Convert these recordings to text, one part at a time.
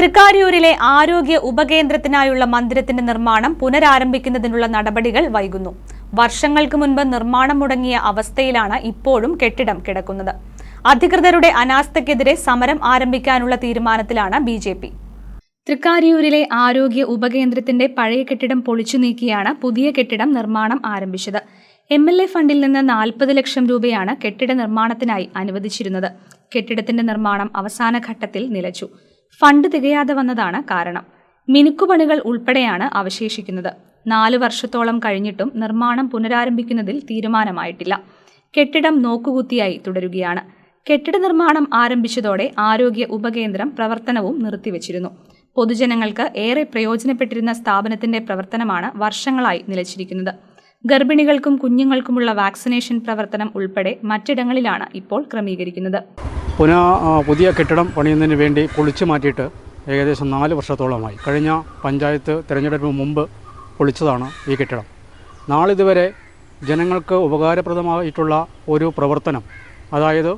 തൃക്കാരിയൂരിലെ ആരോഗ്യ ഉപകേന്ദ്രത്തിനായുള്ള മന്ദിരത്തിന്റെ നിർമ്മാണം പുനരാരംഭിക്കുന്നതിനുള്ള നടപടികൾ വൈകുന്നു. വർഷങ്ങൾക്ക് മുൻപ് നിർമ്മാണം മുടങ്ങിയ അവസ്ഥയിലാണ് ഇപ്പോഴും കെട്ടിടം കിടക്കുന്നത്. അധികൃതരുടെ അനാസ്ഥയ്ക്കെതിരെ സമരം ആരംഭിക്കാനുള്ള തീരുമാനത്തിലാണ് ബി ജെ പി. തൃക്കാരിയൂരിലെ ആരോഗ്യ ഉപകേന്ദ്രത്തിന്റെ പഴയ കെട്ടിടം പൊളിച്ചു നീക്കിയാണ് പുതിയ കെട്ടിടം നിർമ്മാണം ആരംഭിച്ചത്. എം എൽ എ ഫണ്ടിൽ നിന്ന് നാൽപ്പത് ലക്ഷം രൂപയാണ് കെട്ടിട നിർമ്മാണത്തിനായി അനുവദിച്ചിരുന്നത്. കെട്ടിടത്തിന്റെ നിർമ്മാണം അവസാന ഘട്ടത്തിൽ നിലച്ചു. ഫണ്ട് തികയാതെ വന്നതാണ് കാരണം. മിനുക്കുപണികൾ ഉൾപ്പെടെയാണ് അവശേഷിക്കുന്നത്. നാല് വർഷത്തോളം കഴിഞ്ഞിട്ടും നിർമ്മാണം പുനരാരംഭിക്കുന്നതിൽ തീരുമാനമായിട്ടില്ല. കെട്ടിടം നോക്കുകുത്തിയായി തുടരുകയാണ്. കെട്ടിട നിർമ്മാണം ആരംഭിച്ചതോടെ ആരോഗ്യ ഉപകേന്ദ്രം പ്രവർത്തനവും നിർത്തിവച്ചിരുന്നു. പൊതുജനങ്ങൾക്ക് ഏറെ പ്രയോജനപ്പെട്ടിരുന്ന സ്ഥാപനത്തിന്റെ പ്രവർത്തനമാണ് വർഷങ്ങളായി നിലച്ചിരിക്കുന്നത്. ഗർഭിണികൾക്കും കുഞ്ഞുങ്ങൾക്കുമുള്ള വാക്സിനേഷൻ പ്രവർത്തനം ഉൾപ്പെടെ മറ്റിടങ്ങളിലാണ് ഇപ്പോൾ ക്രമീകരിക്കുന്നത്. പുനഃ പുതിയ കെട്ടിടം പണിയുന്നതിന് വേണ്ടി പൊളിച്ചു മാറ്റിയിട്ട് ഏകദേശം നാല് വർഷത്തോളമായി. കഴിഞ്ഞ പഞ്ചായത്ത് തിരഞ്ഞെടുപ്പിന് മുമ്പ് പൊളിച്ചതാണ് ഈ കെട്ടിടം. നാളിതുവരെ ജനങ്ങൾക്ക് ഉപകാരപ്രദമായിട്ടുള്ള ഒരു പ്രവർത്തനം അതായത്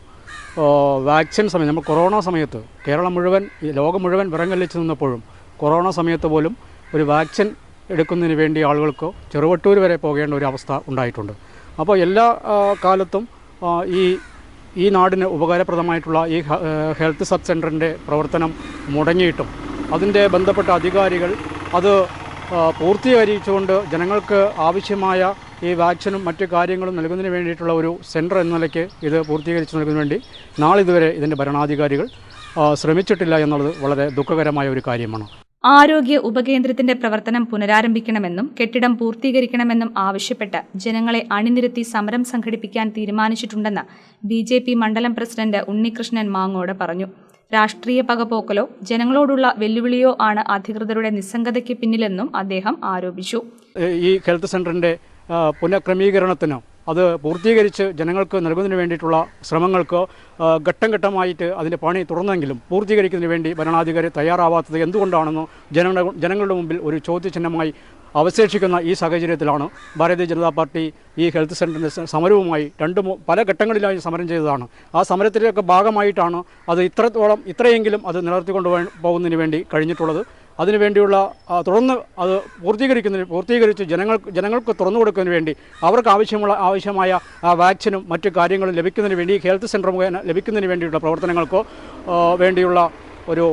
വാക്സിൻ സമയം നമ്മൾ കൊറോണ സമയത്ത് കേരളം മുഴുവൻ ലോകം മുഴുവൻ വിറങ്ങലിച്ച് നിന്നപ്പോഴും കൊറോണ സമയത്ത് പോലും ഒരു വാക്സിൻ എടുക്കുന്നതിന് വേണ്ടി ആളുകൾക്ക് ചെറുവട്ടൂർ വരെ പോകേണ്ട ഒരു അവസ്ഥ ഉണ്ടായിട്ടുണ്ട്. അപ്പോൾ എല്ലാ കാലത്തും ഈ ഈ നാടിന് ഉപകാരപ്രദമായിട്ടുള്ള ഈ ഹെൽത്ത് സബ് സെന്ററിന്റെ പ്രവർത്തനം മുടങ്ങിയിട്ടും അതിന്റെ ബന്ധപ്പെട്ട അധികാരികൾ അത് പൂർത്തീകരിച്ചുകൊണ്ട് ജനങ്ങൾക്ക് ആവശ്യമായ ഈ വാക്സിനും മറ്റു കാര്യങ്ങളും നൽകുന്നതിന് വേണ്ടിയിട്ടുള്ള ഒരു സെന്റർ എന്ന നിലയ്ക്ക് ഇത് പൂർത്തീകരിച്ച് നൽകുന്നതിന് വേണ്ടി നാളിതുവരെ ഇതിന്റെ ഭരണാധികാരികൾ ശ്രമിച്ചിട്ടില്ല എന്നുള്ളത് വളരെ ദുഃഖകരമായ ഒരു കാര്യമാണ്. ആരോഗ്യ ഉപകേന്ദ്രത്തിന്റെ പ്രവർത്തനം പുനരാരംഭിക്കണമെന്നും കെട്ടിടം പൂർത്തീകരിക്കണമെന്നും ആവശ്യപ്പെട്ട് ജനങ്ങളെ അണിനിരത്തി സമരം സംഘടിപ്പിക്കാൻ തീരുമാനിച്ചിട്ടുണ്ടെന്ന് ബി ജെ പി മണ്ഡലം പ്രസിഡന്റ് ഉണ്ണികൃഷ്ണൻ മാങ്ങോട് പറഞ്ഞു. രാഷ്ട്രീയ പകപോക്കലോ ജനങ്ങളോടുള്ള വെല്ലുവിളിയോ ആണ് അധികൃതരുടെ നിസ്സംഗതയ്ക്ക് പിന്നിലെന്നും അദ്ദേഹം ആരോപിച്ചു. ഈ ഹെൽത്ത് സെന്ററിന്റെ പുനഃക്രമീകരണത്തിന് അത് പൂർത്തീകരിച്ച് ജനങ്ങൾക്ക് നൽകുന്നതിന് വേണ്ടിയിട്ടുള്ള ശ്രമങ്ങൾക്ക് ഘട്ടം ഘട്ടമായിട്ട് അതിന്റെ പണി തുടർന്നെങ്കിലും പൂർത്തീകരിക്കുന്നതിന് വേണ്ടി ഭരണാധികാരി തയ്യാറാവാത്തത് എന്തുകൊണ്ടാണെന്ന് ജനങ്ങളുടെ ജനങ്ങളുടെ മുമ്പിൽ ഒരു ചോദ്യചിഹ്നമായി അവശേഷിക്കുന്ന ഈ സാഹചര്യത്തിലാണ് ഭാരതീയ ജനതാ പാർട്ടി ഈ ഹെൽത്ത് സെന്ററിന്റെ സ- സമരവുമായി രണ്ട് പല ഘട്ടങ്ങളിലായി സമരം ചെയ്തതാണ്. ആ സമരത്തിന്റെയൊക്കെ ഭാഗമായിട്ടാണ് അത് ഇത്രത്തോളം ഇത്രയെങ്കിലും അത് നിലനിർത്തിക്കൊണ്ട് പോകുന്നതിന് വേണ്ടി കഴിഞ്ഞിട്ടുള്ളത്. അതിനുവേണ്ടിയുള്ള വേണ്ടിയുള്ള തുടർന്ന് അത് പൂർത്തീകരിക്കുന്നതിന് പൂർത്തീകരിച്ച് ജനങ്ങൾക്ക് ജനങ്ങൾക്ക് തുറന്നു കൊടുക്കുന്നതിന് വേണ്ടി അവർക്ക് ആവശ്യമുള്ള ആവശ്യമായ വാക്സിനും മറ്റു കാര്യങ്ങളും ലഭിക്കുന്നതിന് വേണ്ടി ഹെൽത്ത് സെന്റർ മുഖേന ലഭിക്കുന്നതിന് വേണ്ടിയുള്ള പ്രവർത്തനങ്ങൾക്കോ വേണ്ടിയുള്ള ഒരു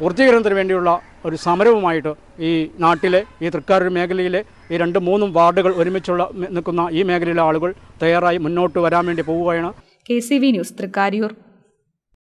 പൂർത്തീകരണത്തിന് വേണ്ടിയുള്ള ഒരു സമരവുമായിട്ട് ഈ നാട്ടിലെ ഈ തൃക്കാരൂർ മേഖലയിലെ ഈ രണ്ട് മൂന്നും വാർഡുകൾ ഒരുമിച്ചുള്ള നിൽക്കുന്ന ഈ മേഖലയിലെ ആളുകൾ തയ്യാറായി മുന്നോട്ട് വരാൻ വേണ്ടി പോവുകയാണ്. K C V news Thrikkariyoor